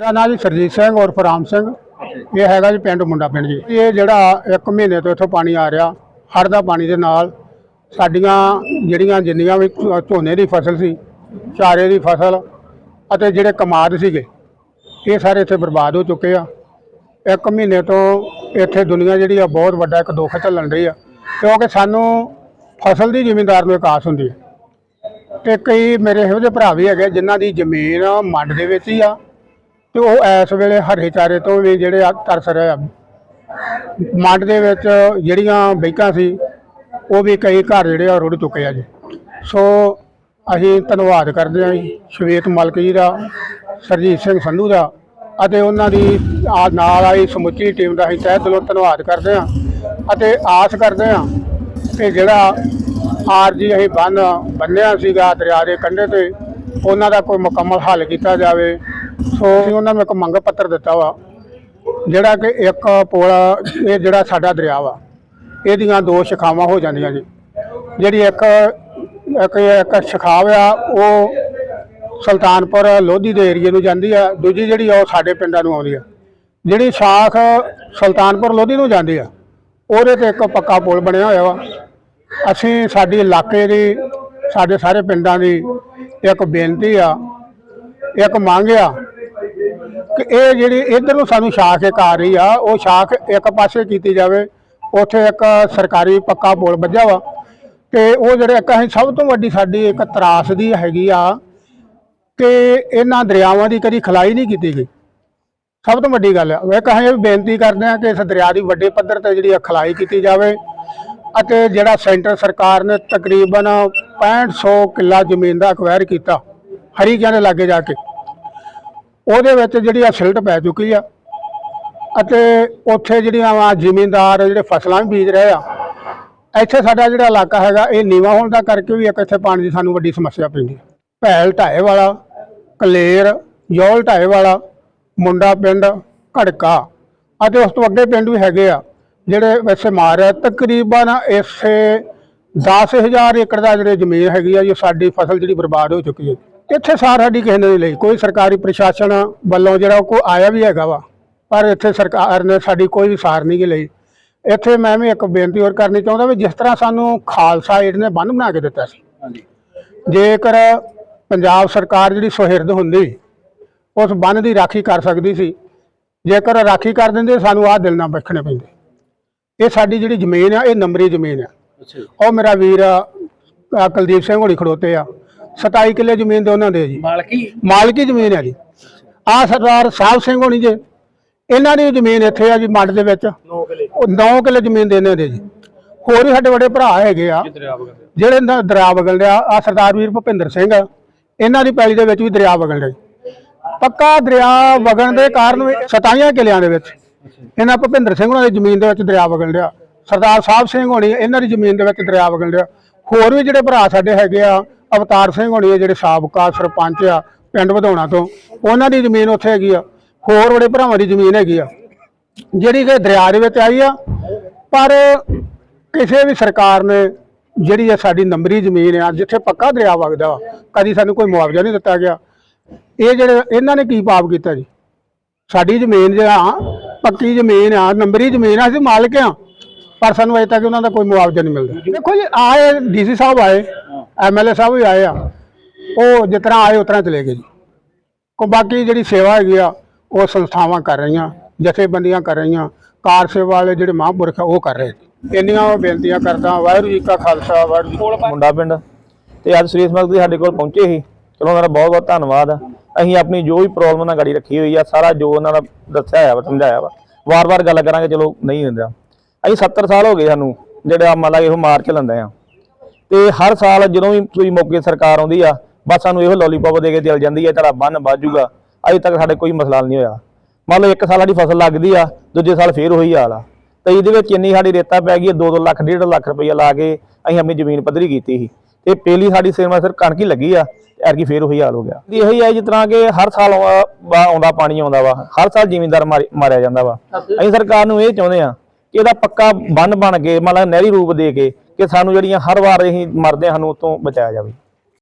ਮੇਰਾ ਨਾਮ ਜੀ ਸਰਜੀਤ ਸਿੰਘ ਔਰ ਰਾਮ ਸਿੰਘ। ਇਹ ਹੈਗਾ ਜੀ ਪਿੰਡ ਮੁੰਡਾ ਪਿੰਡ ਜੀ। ਇਹ ਜਿਹੜਾ ਇੱਕ ਮਹੀਨੇ ਤੋਂ ਇੱਥੋਂ ਪਾਣੀ ਆ ਰਿਹਾ, ਹੜ੍ਹ ਦਾ ਪਾਣੀ ਦੇ ਨਾਲ ਸਾਡੀਆਂ ਜਿਹੜੀਆਂ ਜਿੰਨੀਆਂ ਵੀ ਝੋਨੇ ਦੀ ਫਸਲ ਸੀ, ਚਾਰੇ ਦੀ ਫਸਲ ਅਤੇ ਜਿਹੜੇ ਕਮਾਦ ਸੀਗੇ, ਇਹ ਸਾਰੇ ਇੱਥੇ ਬਰਬਾਦ ਹੋ ਚੁੱਕੇ ਆ। ਇੱਕ ਮਹੀਨੇ ਤੋਂ ਇੱਥੇ ਦੁਨੀਆ ਜਿਹੜੀ ਆ ਬਹੁਤ ਵੱਡਾ ਇੱਕ ਦੁੱਖ ਝੱਲਣ ਰਹੀ ਆ, ਕਿਉਂਕਿ ਸਾਨੂੰ ਫਸਲ ਦੀ ਜ਼ਿਮੀਂਦਾਰ ਨੂੰ ਇੱਕ ਆਸ ਹੁੰਦੀ ਹੈ ਤੇ ਕਈ ਮੇਰੇ ਇਹੋ ਜਿਹੇ ਭਰਾ ਵੀ ਹੈਗੇ ਜਿਨ੍ਹਾਂ ਦੀ ਜ਼ਮੀਨ ਮੰਡ ਦੇ ਵਿੱਚ ਹੀ ਆ। ਤੇ ਉਹ ਇਸ ਵੇਲੇ ਹਰੇ ਚਾਰੇ ਤੋਂ ਵੀ ਜਿਹੜੇ ਆ ਤਰਸ ਰਹੇ ਆ। ਮੰਡ ਦੇ ਵਿੱਚ ਜਿਹੜੀਆਂ ਬੈਂਕਾਂ ਸੀ, ਉਹ ਵੀ ਕਈ ਘਰ ਜਿਹੜੇ ਆ ਰੁੜ ਚੁੱਕੇ ਆ ਜੀ। ਸੋ ਅਸੀਂ ਧੰਨਵਾਦ ਕਰਦੇ ਹਾਂ ਜੀ, ਸ਼ਵੇਤ ਮਲਕ ਜੀ ਦਾ, ਸਰਜੀਤ ਸਿੰਘ ਸੰਧੂ ਦਾ ਅਤੇ ਉਹਨਾਂ ਦੀ ਆ ਨਾਲ ਆਈ ਸਮੁੱਚੀ ਟੀਮ ਦਾ ਅਸੀਂ ਤਹਿ ਦਿਲੋਂ ਧੰਨਵਾਦ ਕਰਦੇ ਹਾਂ ਅਤੇ ਆਸ ਕਰਦੇ ਹਾਂ ਕਿ ਜਿਹੜਾ ਆਰਜੀ ਅਸੀਂ ਬੰਨ ਬੰਨਿਆ ਸੀਗਾ ਦਰਿਆ ਦੇ ਕੰਢੇ ਤੇ, ਉਹਨਾਂ ਦਾ ਕੋਈ ਮੁਕੰਮਲ ਹੱਲ ਕੀਤਾ ਜਾਵੇ। ਸੋ ਅਸੀਂ ਉਹਨਾਂ ਨੂੰ ਇੱਕ ਮੰਗ ਪੱਤਰ ਦਿੱਤਾ ਵਾ, ਜਿਹੜਾ ਕਿ ਇੱਕ ਪੁਲ, ਇਹ ਜਿਹੜਾ ਸਾਡਾ ਦਰਿਆ ਵਾ, ਇਹਦੀਆਂ ਦੋ ਸ਼ਾਖਾਵਾਂ ਹੋ ਜਾਂਦੀਆਂ ਜੀ। ਜਿਹੜੀ ਇੱਕ ਇੱਕ ਇੱਕ ਸ਼ਾਖਾ ਆ, ਉਹ ਸੁਲਤਾਨਪੁਰ ਲੋਧੀ ਦੇ ਏਰੀਏ ਨੂੰ ਜਾਂਦੀ ਆ, ਦੂਜੀ ਜਿਹੜੀ ਆ ਉਹ ਸਾਡੇ ਪਿੰਡਾਂ ਨੂੰ ਆਉਂਦੀ ਆ। ਜਿਹੜੀ ਸ਼ਾਖ ਸੁਲਤਾਨਪੁਰ ਲੋਧੀ ਨੂੰ ਜਾਂਦੀ ਆ, ਉਹਦੇ ਤੇ ਇੱਕ ਪੱਕਾ ਪੁਲ ਬਣਿਆ ਹੋਇਆ ਵਾ। ਅਸੀਂ ਸਾਡੀ ਇਲਾਕੇ ਦੀ, ਸਾਡੇ ਸਾਰੇ ਪਿੰਡਾਂ ਦੀ ਇੱਕ ਬੇਨਤੀ ਆ, ਇੱਕ ਮੰਗ ਆ ਕਿ ਇਹ ਜਿਹੜੀ ਇਧਰ ਨੂੰ ਸਾਨੂੰ ਸ਼ਾਖ ਇੱਕ ਆ ਰਹੀ ਆ, ਉਹ ਸ਼ਾਖ ਇੱਕ ਪਾਸੇ ਕੀਤੀ ਜਾਵੇ, ਉੱਥੇ ਇੱਕ ਸਰਕਾਰੀ ਪੱਕਾ ਪੁਲ ਵੱਜਾ ਵਾ। ਤੇ ਉਹ ਜਿਹੜੇ ਇੱਕ ਅਸੀਂ ਸਭ ਤੋਂ ਵੱਡੀ ਸਾਡੀ ਇੱਕ ਤਰਾਸ ਦੀ ਹੈਗੀ ਆ ਕਿ ਇਹਨਾਂ ਦਰਿਆਵਾਂ ਦੀ ਕਦੀ ਖਲਾਈ ਨਹੀਂ ਕੀਤੀ ਗਈ। ਸਭ ਤੋਂ ਵੱਡੀ ਗੱਲ ਆ। ਇੱਕ ਅਸੀਂ ਇਹ ਵੀ ਬੇਨਤੀ ਕਰਦੇ ਆ ਕਿ ਇਸ ਦਰਿਆ ਦੀ ਵੱਡੇ ਪੱਧਰ ਤੇ ਜਿਹੜੀ ਆ ਖਲਾਈ ਕੀਤੀ ਜਾਵੇ ਅਤੇ ਜਿਹੜਾ ਸੈਂਟਰ ਸਰਕਾਰ ਨੇ ਤਕਰੀਬਨ 6500 ਕਿੱਲਾ ਜ਼ਮੀਨ ਦਾ ਅਕਵਾਇਰ ਕੀਤਾ, ਹਰੀਕਿਆਂ ਦੇ ਲਾਗੇ ਜਾ ਕੇ। ਉਹਦੇ ਵਿੱਚ ਜਿਹੜੀ ਆ ਸਿਲਟ ਪੈ ਚੁੱਕੀ ਆ ਅਤੇ ਉੱਥੇ ਜਿਹੜੀਆਂ ਵਾ ਜ਼ਿਮੀਂਦਾਰ ਜਿਹੜੇ ਫਸਲਾਂ ਵੀ ਬੀਜ ਰਹੇ ਆ, ਇੱਥੇ ਸਾਡਾ ਜਿਹੜਾ ਇਲਾਕਾ ਹੈਗਾ, ਇਹ ਨੀਵਾ ਹੋਣ ਦਾ ਕਰਕੇ ਵੀ ਇੱਕ ਇੱਥੇ ਪਾਣੀ ਦੀ ਸਾਨੂੰ ਵੱਡੀ ਸਮੱਸਿਆ ਪੈਂਦੀ ਹੈ ਭੈਲ ਢਾਏ ਵਾਲਾ, ਕਲੇਰ, ਯੋਲ ਢਾਏ ਵਾਲਾ, ਮੁੰਡਾ ਪਿੰਡ, ਘੜਕਾ, ਅਤੇ ਉਸ ਤੋਂ ਅੱਗੇ ਪਿੰਡ ਵੀ ਹੈਗੇ ਆ, ਜਿਹੜੇ ਵੈਸੇ ਮਾਰ ਹੈ ਤਕਰੀਬਨ ਇਸੇ 10000 ਏਕੜ ਦਾ ਜਿਹੜੇ ਜ਼ਮੀਨ ਹੈਗੀ ਆ ਜੀ ਸਾਡੀ ਫਸਲ ਜਿਹੜੀ ਬਰਬਾਦ ਹੋ ਚੁੱਕੀ ਹੈ ਇੱਥੇ ਸਾਰ ਸਾਡੀ ਕਿਸੇ ਨੇ ਨਹੀਂ ਲਈ। ਕੋਈ ਸਰਕਾਰੀ ਪ੍ਰਸ਼ਾਸਨ ਵੱਲੋਂ ਜਿਹੜਾ ਕੋਈ ਆਇਆ ਵੀ ਹੈਗਾ ਵਾ ਪਰ ਇੱਥੇ ਸਰਕਾਰ ਨੇ ਸਾਡੀ ਕੋਈ ਵੀ ਸਾਰ ਨਹੀਂ ਗੀ ਲਈ। ਇੱਥੇ ਮੈਂ ਵੀ ਇੱਕ ਬੇਨਤੀ ਹੋਰ ਕਰਨੀ ਚਾਹੁੰਦਾ ਵੀ ਜਿਸ ਤਰ੍ਹਾਂ ਸਾਨੂੰ ਖਾਲਸਾ ਏਡ ਨੇ ਬੰਨ ਬਣਾ ਕੇ ਦਿੱਤਾ ਸੀ। ਜੇਕਰ ਪੰਜਾਬ ਸਰਕਾਰ ਜਿਹੜੀ ਸੁਹਿਰਦ ਹੁੰਦੀ ਉਸ ਬੰਨ ਦੀ ਰਾਖੀ ਕਰ ਸਕਦੀ ਸੀ। ਜੇਕਰ ਰਾਖੀ ਕਰ ਦਿੰਦੇ ਸਾਨੂੰ ਆਹ ਦਿਲ ਨਾ ਬਖਣੇ ਪੈਂਦੇ। ਇਹ ਸਾਡੀ ਜਿਹੜੀ ਜ਼ਮੀਨ ਆ ਇਹ ਨੰਬਰੀ ਜ਼ਮੀਨ ਆ। ਉਹ ਮੇਰਾ ਵੀਰ ਕੁਲਦੀਪ ਸਿੰਘ ਹੋਣੀ ਖੜੋਤੇ ਆ। 27 ਕਿੱਲੇ ਜ਼ਮੀਨ ਦੇ ਉਹਨਾਂ ਦੇ ਜੀ। ਮਾਲਕੀ? ਮਾਲਕੀ ਜ਼ਮੀਨ ਹੈ ਜੀ। ਆ ਸਰਦਾਰ ਸਾਹਿਬ ਸਿੰਘ ਹੋਣੀ ਜੇ ਇਹਨਾਂ ਦੀ ਜ਼ਮੀਨ ਇੱਥੇ ਆ ਜੀ ਮੰਡ ਦੇ ਵਿੱਚ। 9 ਕਿਲੇ। ਉਹ 9 ਕਿੱਲੇ ਜ਼ਮੀਨ ਦੇ ਇਹਨਾਂ ਦੇ ਜੀ। ਹੋਰ ਵੀ ਸਾਡੇ ਵੱਡੇ ਭਰਾ ਹੈਗੇ ਆ। ਜਿਹੜੇ ਦਰਿਆ ਵਗਣ ਡਿਆ ਆ ਸਰਦਾਰ ਵੀਰ ਭੁਪਿੰਦਰ ਸਿੰਘ ਇਹਨਾਂ ਦੀ ਪੈਲੀ ਦੇ ਵਿੱਚ ਵੀ ਦਰਿਆ ਵਗਣ ਡਿਆ ਪੱਕਾ ਦਰਿਆ ਵਗਣ ਦੇ ਕਾਰਨ ਵੀ 27 ਕਿੱਲਿਆਂ ਦੇ ਵਿੱਚ। ਇਹਨਾਂ ਭੁਪਿੰਦਰ ਸਿੰਘ ਉਹਨਾਂ ਦੀ ਜ਼ਮੀਨ ਦੇ ਵਿੱਚ ਦਰਿਆ ਵਗਣ ਡਿਆ ਸਰਦਾਰ ਸਾਹਿਬ ਸਿੰਘ ਹੋਣੀ ਇਹਨਾਂ ਦੀ ਜ਼ਮੀਨ ਦੇ ਵਿੱਚ ਦਰਿਆ ਵਗਣ ਡਿਆ ਹੋਰ ਵੀ ਜਿਹੜੇ ਭਰਾ ਸਾਡੇ ਹੈਗੇ ਆ ਅਵਤਾਰ ਸਿੰਘ ਹੋਣੀ ਜਿਹੜੇ ਸਾਬਕਾ ਸਰਪੰਚ ਆ ਪਿੰਡ ਵਧਾਉਣਾ ਤੋਂ ਉਹਨਾਂ ਦੀ ਜ਼ਮੀਨ ਉੱਥੇ ਹੈਗੀ ਆ ਹੋਰ ਬੜੇ ਭਰਾਵਾਂ ਦੀ ਜ਼ਮੀਨ ਹੈਗੀ ਆ ਜਿਹੜੀ ਕਿ ਦਰਿਆ ਦੇ ਵਿੱਚ ਆਈ ਆ ਪਰ ਕਿਸੇ ਵੀ ਸਰਕਾਰ ਨੇ ਜਿਹੜੀ ਆ ਸਾਡੀ ਨੰਬਰੀ ਜ਼ਮੀਨ ਆ ਜਿੱਥੇ ਪੱਕਾ ਦਰਿਆ ਵਗਦਾ ਕਦੀ ਸਾਨੂੰ ਕੋਈ ਮੁਆਵਜ਼ਾ ਨਹੀਂ ਦਿੱਤਾ ਗਿਆ। ਇਹ ਜਿਹੜੇ ਇਹਨਾਂ ਨੇ ਕੀ ਪਾਪ ਕੀਤਾ ਜੀ? ਸਾਡੀ ਜ਼ਮੀਨ ਜਿਹੜਾ ਪੱਕੀ ਜ਼ਮੀਨ ਆ ਨੰਬਰੀ ਜ਼ਮੀਨ ਆ ਅਸੀਂ ਮਾਲਕ ਆ ਪਰ ਸਾਨੂੰ ਅਜੇ ਤੱਕ ਉਹਨਾਂ ਦਾ ਕੋਈ ਮੁਆਵਜ਼ਾ ਨਹੀਂ ਮਿਲਦਾ। ਦੇਖੋ ਜੀ ਆਏ ਡੀਸੀ ਸਾਹਿਬ ਆਏ ਐਮਐਲਏ ਸਾਹਿਬ ਵੀ ਆਏ ਆ। ਉਹ ਜਿਸ ਤਰ੍ਹਾਂ ਆਏ, ਉਸ ਤਰ੍ਹਾਂ ਚਲੇ ਗਏ ਜੀ। ਕੋ ਬਾਕੀ ਜਿਹੜੀ ਸੇਵਾ ਹੈਗੀ ਆ, ਉਹ ਸੰਸਥਾਵਾਂ ਕਰ ਰਹੀਆਂ, ਜਥੇਬੰਦੀਆਂ ਕਰ ਰਹੀਆਂ, ਕਾਰ ਸੇਵਾ ਵਾਲੇ ਜਿਹੜੇ ਮਹਾਂਪੁਰਖ ਆ, ਉਹ ਕਰ ਰਹੇ ਜੀ। ਇੰਨੀਆਂ ਮੈਂ ਬੇਨਤੀਆਂ ਕਰਦਾ, ਵਾਹਿਗੁਰੂ ਜੀ ਕਾ ਖਾਲਸਾ, ਵਾਹਿਗੁਰੂ ਜੀ ਮੁੰਡਾ ਪਿੰਡ। ਤੇ ਅੱਜ ਸੁਰੇਸ਼ ਮਲਕ ਜੀ ਸਾਡੇ ਕੋਲ ਪਹੁੰਚੇ ਸੀ। ਚਲੋ ਉਹਨਾਂ ਦਾ ਬਹੁਤ ਬਹੁਤ ਧੰਨਵਾਦ। ਅਸੀਂ ਆਪਣੀ ਜੋ ਵੀ ਪ੍ਰੋਬਲਮ ਨਾਲ ਗਾੜੀ ਰੱਖੀ ਹੋਈ ਆ, ਸਾਰਾ ਜੋ ਉਹਨਾਂ ਦਾ ਦੱਸਿਆ ਹੋਇਆ ਵਾ, ਸਮਝਾਇਆ ਵਾ, ਵਾਰ-ਵਾਰ ਗੱਲ ਕਰਾਂਗੇ, ਚਲੋ ਨਹੀਂ ਹੁੰਦਾ। ਅਸੀਂ 70 ਸਾਲ ਹੋ ਗਏ ਸਾਨੂੰ, ਜਿਹੜਾ ਮੰਨ ਲਾ ਇਹੋ ਮਾਰ ਕੇ ਲੈਂਦੇ ਆ। ਤੇ ਹਰ ਸਾਲ ਜਦੋਂ ਵੀ ਕੋਈ ਮੌਕੇ ਸਰਕਾਰ ਆਉਂਦੀ ਆ, ਬਸ ਸਾਨੂੰ ਇਹੋ ਲੋਲੀਪੌਪ ਦੇ ਕੇ ਚਲ ਜਾਂਦੀ ਆ ਤੁਹਾਡਾ ਬੰਨ ਬਾਜੂਗਾ ਅਜੇ ਤੱਕ ਸਾਡੇ ਕੋਈ ਮਸਲਾ ਨਹੀਂ ਹੋਇਆ। ਮੰਨ ਲਓ ਇੱਕ ਸਾਲ ਸਾਡੀ ਫਸਲ ਲੱਗਦੀ ਆ, ਦੂਜੇ ਸਾਲ ਫੇਰ ਉਹੀ ਹਾਲ ਆ। ਤੇ ਇਹਦੇ ਵਿੱਚ ਇੰਨੀ ਸਾਡੀ ਰੇਤਾ ਪੈ ਗਈ 2-2 ਲੱਖ 1.5 ਲੱਖ ਰੁਪਈਆ ਲਾ ਕੇ ਅਸੀਂ ਆਪਣੀ ਜ਼ਮੀਨ ਪੱਧਰੀ ਕੀਤੀ ਸੀ। ਤੇ ਪਹਿਲੀ ਸਾਡੀ ਸੇਵਾ ਸਿਰ ਕਣਕ ਹੀ ਲੱਗੀ ਆ ਐਰਕੀ ਫੇਰ ਉਹੀ ਹਾਲ ਹੋ ਗਿਆ। ਇਹੋ ਹੈ ਜਿਸ ਤਰ੍ਹਾਂ ਕਿ ਹਰ ਸਾਲ ਆਉਂਦਾ ਵਾ- ਆਉਂਦਾ ਪਾਣੀ ਆਉਂਦਾ ਵਾ, ਹਰ ਸਾਲ ਜ਼ਿਮੀਂਦਾਰ ਮਾਰੀ- ਮਾਰਿਆ ਜਾਂਦਾ ਵਾ। ਅਸੀਂ ਸਰਕਾਰ ਨੂੰ ਇਹ ਚਾਹੁੰਦੇ ਆ ਕਿ ਇਹਦਾ ਪੱਕਾ ਬੰਨ ਬਣ ਕੇ ਮਤਲਬ ਨਹਿਰੀ ਰੂਪ ਦੇ ਕੇ ਕਿ ਸਾਨੂੰ ਜਿਹੜੀਆਂ ਹਰ ਵਾਰ ਅਸੀਂ ਮਰਦੇ ਹਾਂ ਸਾਨੂੰ ਉਤੋਂ ਬਚਾਇਆ ਜਾਵੇ।